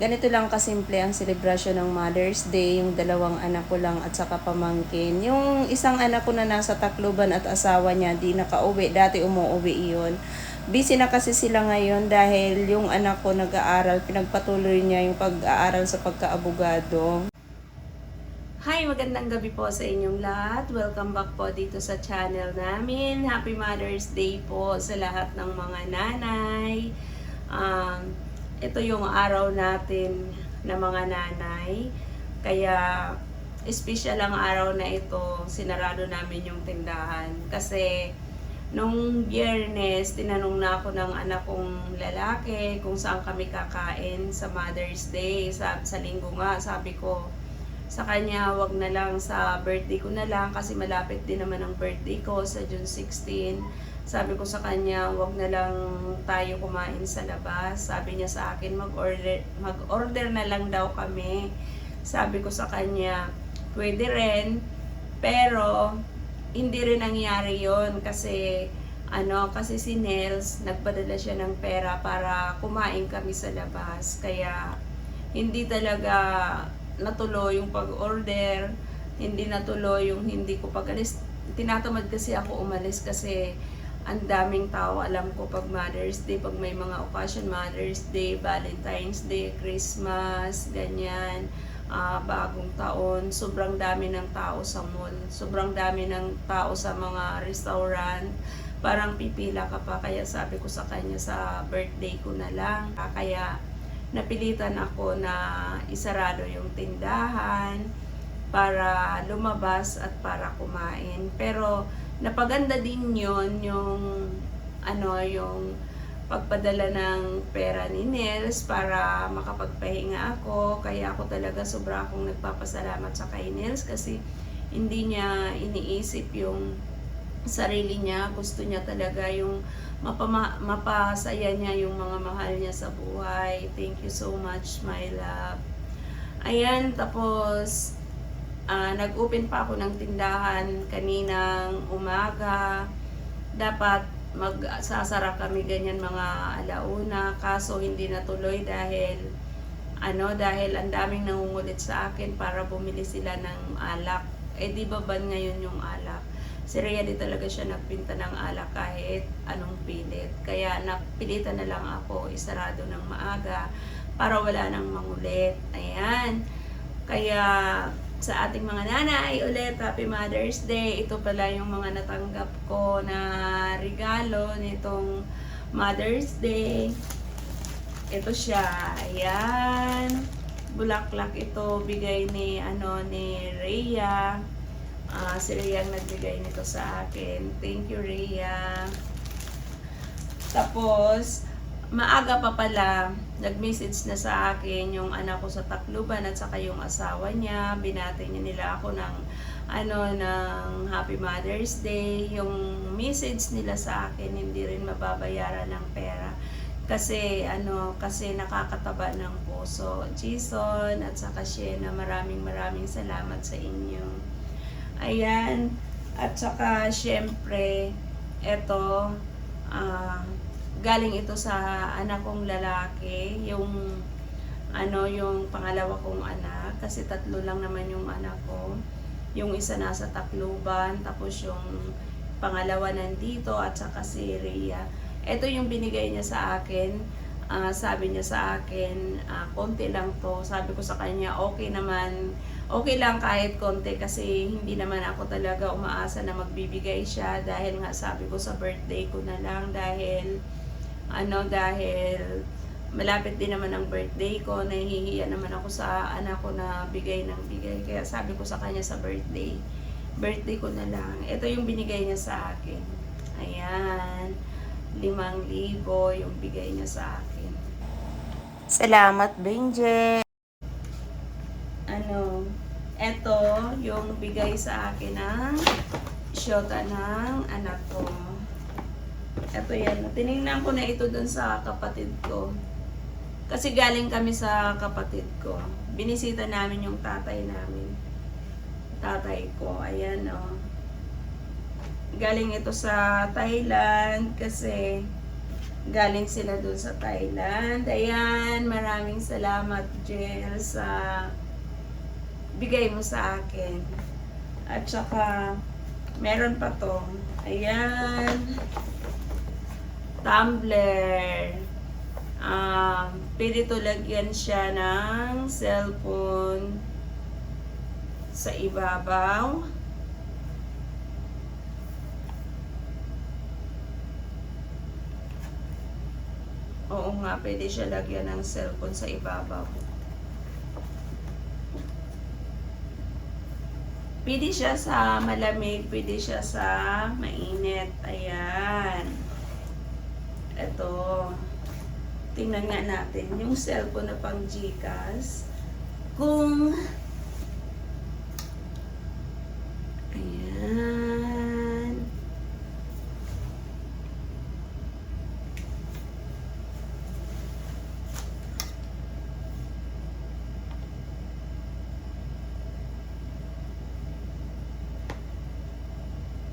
Ganito lang kasimple ang selebrasyon ng Mother's Day, yung dalawang anak ko lang at saka pamangkin. Yung isang anak ko na nasa Tacloban at asawa niya di nakauwi, dati umuwi iyon. Busy na kasi sila ngayon dahil yung anak ko nag-aaral, pinagpatuloy niya yung pag-aaral sa pagkaabogado. Hi, magandang gabi po sa inyong lahat. Welcome back po dito sa channel namin. Happy Mother's Day po sa lahat ng mga nanay. Um, ito yung araw natin na mga nanay. Kaya, special ang araw na ito. Sinarado namin yung tindahan. Kasi, nung biyernes, tinanong na ako ng anak kong lalaki kung saan kami kakain sa Mother's Day. Sa, sa linggo nga, sabi ko, sa kanya, wag na lang sa birthday ko na lang kasi malapit din naman ang birthday ko sa June 16. Sabi ko sa kanya, wag na lang tayo kumain sa labas. Sabi niya sa akin, mag-order, mag-order na lang daw kami. Sabi ko sa kanya, pwede rin, pero hindi rin nangyari yon kasi ano kasi si Nels nagpadala siya ng pera para kumain kami sa labas kaya hindi talaga natuloy yung pag-order, hindi natuloy yung hindi ko pag-alis. Tinatamad kasi ako umalis kasi ang daming tao. Alam ko pag Mother's Day, pag may mga occasion, Mother's Day, Valentine's Day, Christmas, ganyan, ah, bagong taon, sobrang dami ng tao sa mall. Sobrang dami ng tao sa mga restaurant. Parang pipila ka pa. Kaya sabi ko sa kanya sa birthday ko na lang. Ah, Kaya napilitan ako na isarado yung tindahan para lumabas at para kumain. Pero napaganda din yon yung ano yung pagpadala ng pera ni Nels para makapagpahinga ako. Kaya ako talaga sobra akong nagpapasalamat sa kay Nels kasi hindi niya iniisip yung sarili niya. Gusto niya talaga yung mapama, mapasaya niya yung mga mahal niya sa buhay. Thank you so much, my love. Ayan, tapos ah, nag-open pa ako ng tindahan kaninang umaga. Dapat magsasara kami ganyan mga alauna, kaso hindi natuloy dahil ano dahil ang daming nangungulit sa akin para bumili sila ng alak. Eh di ba ban ngayon yung alak? Si Rhea di talaga siya nagpinta ng alak kahit anong pilit. Kaya napilitan na lang ako isarado ng maaga para wala nang mangulit. Ayan. Kaya sa ating mga nanay ulit, Happy Mother's Day. Ito pala yung mga natanggap ko na regalo nitong Mother's Day. Ito siya. Ayan. Bulaklak ito. Bigay ni, ano, ni Rhea. Ah, si Rhea ang nagbigay nito sa akin. Thank you, Rhea. Tapos, maaga pa pala, nag-message na sa akin yung anak ko sa Tacloban at saka yung asawa niya. Binati niya nila ako ng ano ng Happy Mother's Day. Yung message nila sa akin hindi rin mababayaran ng pera kasi ano kasi nakakataba ng puso. Jason at saka Shena, maraming maraming salamat sa inyo. Ayan. At saka syempre eto ah galing ito sa anak kong lalaki, yung ano yung pangalawa kong anak kasi tatlo lang naman yung anak ko. Yung isa nasa Tacloban, tapos yung pangalawa nandito at saka si Rhea. Ito yung binigay niya sa akin. Ah, sabi niya sa akin, ah, konti lang to. Sabi ko sa kanya, okay naman. Okay lang kahit konti kasi hindi naman ako talaga umaasa na magbibigay siya dahil nga sabi ko sa birthday ko na lang dahil ano dahil malapit din naman ang birthday ko, nahihiya naman ako sa anak ko na bigay ng bigay. Kaya sabi ko sa kanya sa birthday, birthday ko na lang. Ito yung binigay niya sa akin. Ayan. Limang libo yung bigay niya sa akin. Salamat, Benje. Ano, ito yung bigay sa akin ng syota ng anak ko. Ito yan. Tinignan ko na ito dun sa kapatid ko. Kasi galing kami sa kapatid ko. Binisita namin yung tatay namin. Tatay ko. Ayan, oh. Galing ito sa Thailand kasi Galing sila dun sa Thailand. Ayan, maraming salamat, Jel, sa bigay mo sa akin. At saka, meron pa to. Ayan. Tumbler. Um, pwede to lagyan siya ng cellphone sa ibabaw. Oo nga, pwede siya lagyan ng cellphone sa ibabaw. Pwede siya sa malamig, pwede siya sa mainit. Ayan. Ito. Tingnan nga natin yung cellphone na pang Gcash. Kung Ayan.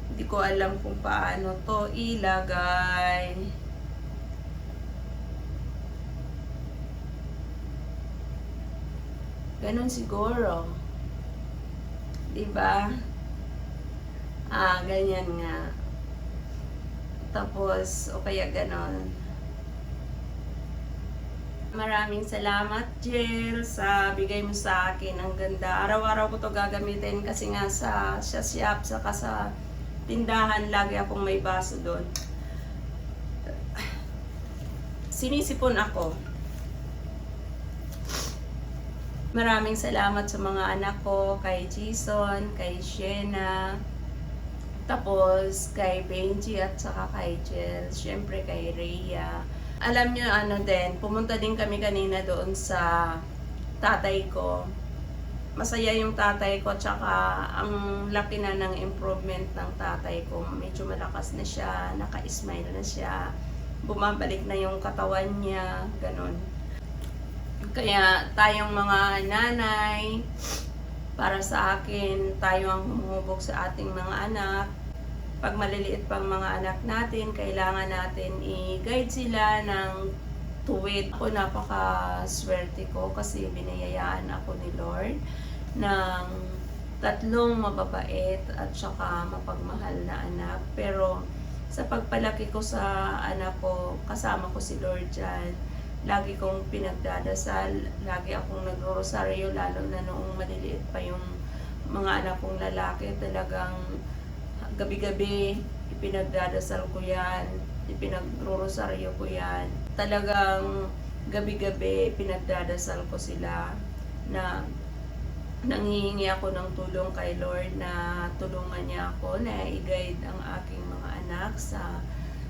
Hindi ko alam kung paano to ilagay. Ganon siguro. Diba? Ah, ganyan nga. Tapos, o kaya ganon. Maraming salamat, Jill, sa bigay mo sa akin. Ang ganda. Araw-araw ko to gagamitin kasi nga sa, sa shop, saka sa tindahan, lagi akong may baso doon. Sinisipon ako. Maraming salamat sa mga anak ko, kay Jason, kay Shena, tapos kay Benji at saka kay Jel, syempre kay Rhea. Alam niyo ano din, pumunta din kami kanina doon sa tatay ko. Masaya yung tatay ko, tsaka ang laki na ng improvement ng tatay ko. Medyo malakas na siya, naka-smile na siya, bumabalik na yung katawan niya, ganun. Kaya tayong mga nanay, para sa akin, tayo ang humubog sa ating mga anak. Pag maliliit pang mga anak natin, kailangan natin i-guide sila ng tuwid. Ako napaka-swerte ko kasi binayayaan ako ni Lord ng tatlong mababait at saka mapagmahal na anak. Pero sa pagpalaki ko sa anak ko, kasama ko si Lord dyan lagi kong pinagdadasal, lagi akong nagro-rosaryo, lalo na noong maliliit pa yung mga anak kong lalaki, talagang gabi-gabi, ipinagdadasal ko yan, ipinagro-rosaryo ko yan. Talagang gabi-gabi, pinagdadasal ko sila na nanghihingi ako ng tulong kay Lord na tulungan niya ako na i-guide ang aking mga anak sa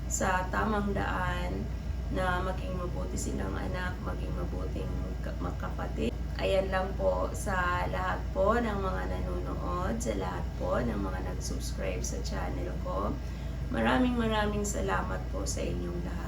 sa tamang daan na maging mabuti silang anak, maging mabuting ka- magkapatid. Ayan lang po sa lahat po ng mga nanonood, sa lahat po ng mga nag-subscribe sa channel ko. Maraming maraming salamat po sa inyong lahat.